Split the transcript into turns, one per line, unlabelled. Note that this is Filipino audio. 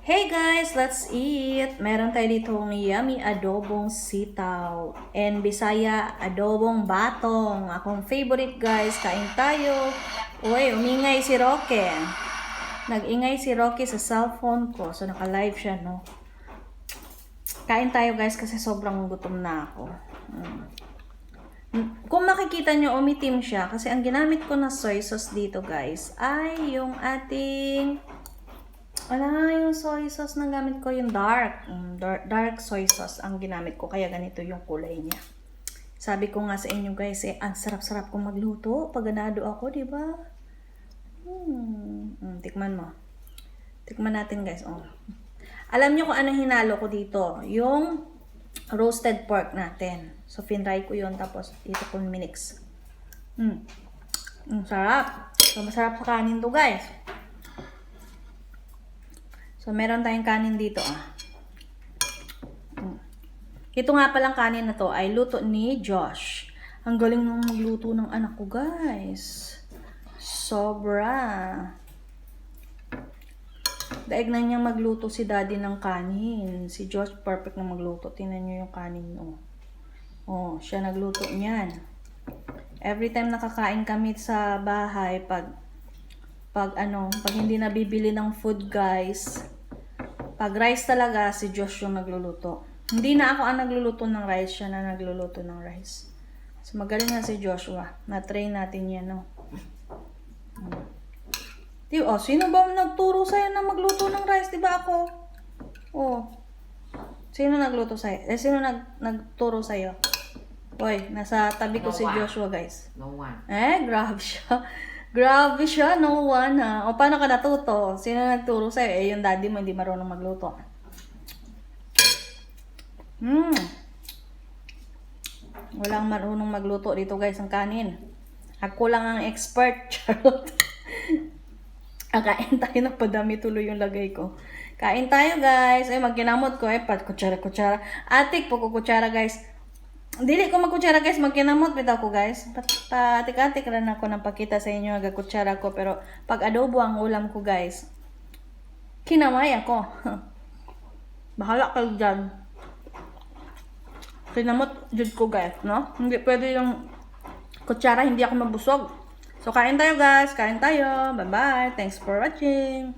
Hey guys, let's eat! Meron tayo ditong yummy adobong sitaw. And Bisaya, adobong batong. Akong favorite guys, kain tayo. Uy, umingay si Roque. Nag-ingay si Roque sa cellphone ko. So, naka-live siya, no? Kain tayo guys kasi sobrang gutom na ako. Mm. Kung makikita nyo, umitim siya. Kasi ang ginamit ko na soy sauce dito guys ay yung ating wala yung soy sauce na gamit ko, yung dark. Mm, dark. Dark soy sauce ang ginamit ko, kaya ganito yung kulay niya. Sabi ko nga sa inyo guys, eh, ang sarap-sarap kong magluto. Pag ganado ako, di ba? Hmm. Mm, tikman mo. Tikman natin guys. Oh. Alam nyo kung anong hinalo ko dito? Yung roasted pork natin. So, finry ko yun. Tapos, dito ko minix. Hmm. Mm, sarap. So, masarap sa kanin to guys. So, meron tayong kanin dito, ah. Ito nga palang kanin na to ay luto ni Josh. Ang galing nung magluto ng anak ko, guys. Sobra. Daig na niya magluto si daddy ng kanin. Si Josh perfect na magluto. Tingnan niyo yung kanin, oh. Oh, siya nagluto niyan. Every time nakakain kami sa bahay, pag pag ano, pag hindi nabibili ng food guys, pag rice talaga, si Josh yung nagluluto. Hindi na ako ang nagluluto ng rice, siya na nagluluto ng rice. So magaling na si Joshua. Na-train natin yan, no? Di, oh, sino ba ang nagturo sa'yo na magluto ng rice? Di ba ako? Oh. Sino nagluto sa'yo? Eh, sino nag, nagturo sa'yo? Hoy, nasa tabi ko si
Noah.
Joshua, guys.
No one.
Eh, grabe siya. Grabe siya, no one ha. O, paano ka natuto? Sino nagturo sa'yo? Eh, yung daddy mo hindi marunong magluto. Hmm. Walang marunong magluto dito guys ang kanin. Ako lang ang expert. Charot. Ah, kain tayo na padami tuloy yung lagay ko. Kain tayo guys. Ay, magkinamot ko eh. Pat kutsara-kutsara. Atik po ko kutsara guys. Dili ko magkutsara guys, magkinamot bitaw ko guys. Pat- Patik-atik rin ako ng pakita sa inyo ang kutsara ko. Pero pag adobo ang ulam ko guys, kinamay ako. Bahala kayo dyan. Kinamot jud ko guys, no? Hindi pwede yung kutsara, hindi ako mabusog. So, kain tayo guys. Kain tayo. Bye-bye. Thanks for watching.